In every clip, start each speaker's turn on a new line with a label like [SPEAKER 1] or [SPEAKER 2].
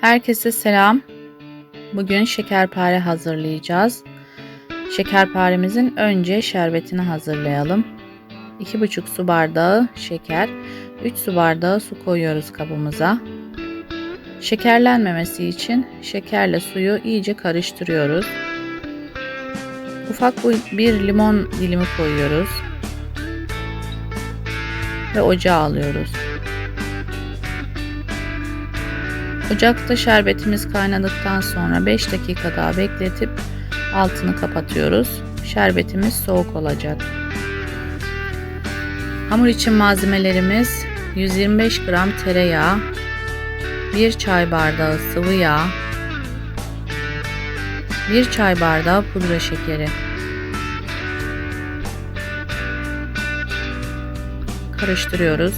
[SPEAKER 1] Herkese selam. Bugün şekerpare hazırlayacağız. Şekerparemizin önce şerbetini hazırlayalım. 2,5 su bardağı şeker, 3 su bardağı su koyuyoruz kabımıza. Şekerlenmemesi için şekerle suyu iyice karıştırıyoruz. Ufak bir limon dilimi koyuyoruz. Ve ocağa alıyoruz. Ocakta şerbetimiz kaynadıktan sonra 5 dakika daha bekletip altını kapatıyoruz. Şerbetimiz soğuk olacak. Hamur için malzemelerimiz 125 gram tereyağı, 1 çay bardağı sıvı yağ, 1 çay bardağı pudra şekeri. Karıştırıyoruz.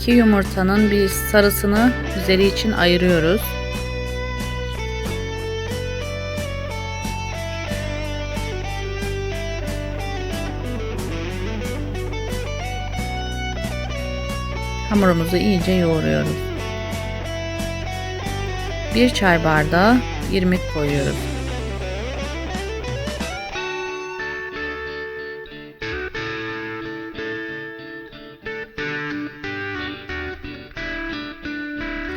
[SPEAKER 1] 2 yumurtanın bir sarısını üzeri için ayırıyoruz. Hamurumuzu iyice yoğuruyoruz. 1 çay bardağı irmik koyuyoruz.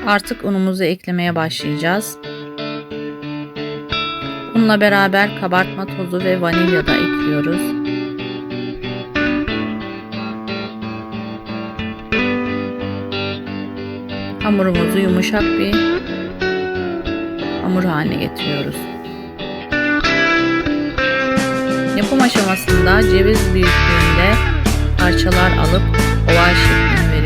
[SPEAKER 1] Artık unumuzu eklemeye başlayacağız. Unla beraber kabartma tozu ve vanilya da ekliyoruz. Hamurumuzu yumuşak bir hamur haline getiriyoruz. Yapım aşamasında ceviz büyüklüğünde parçalar alıp oval şeklini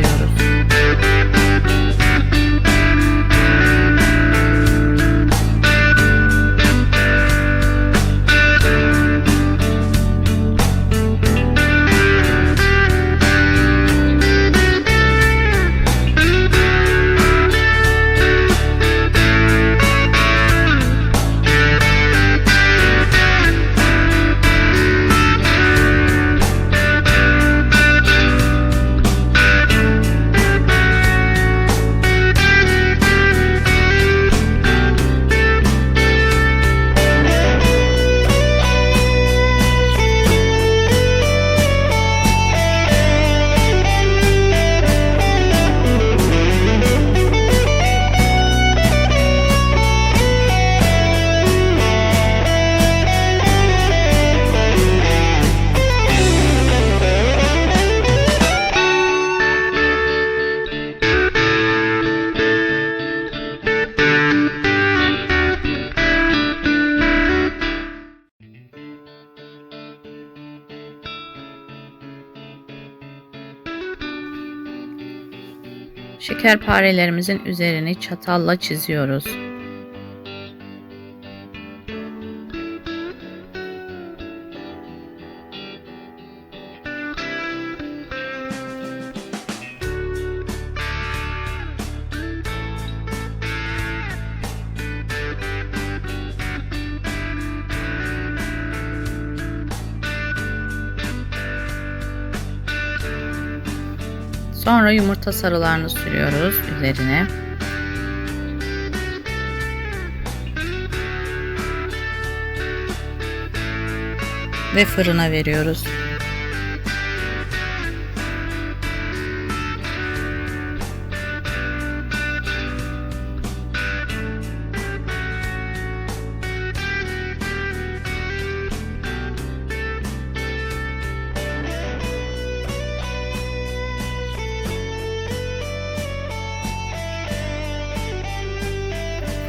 [SPEAKER 1] Şekerparelerimizin üzerini çatalla çiziyoruz. Sonra yumurta sarılarını sürüyoruz üzerine. Ve fırına veriyoruz.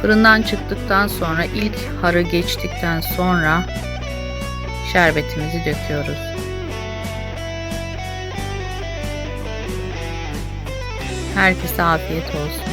[SPEAKER 1] Fırından çıktıktan sonra ilk harı geçtikten sonra şerbetimizi döküyoruz. Herkese afiyet olsun.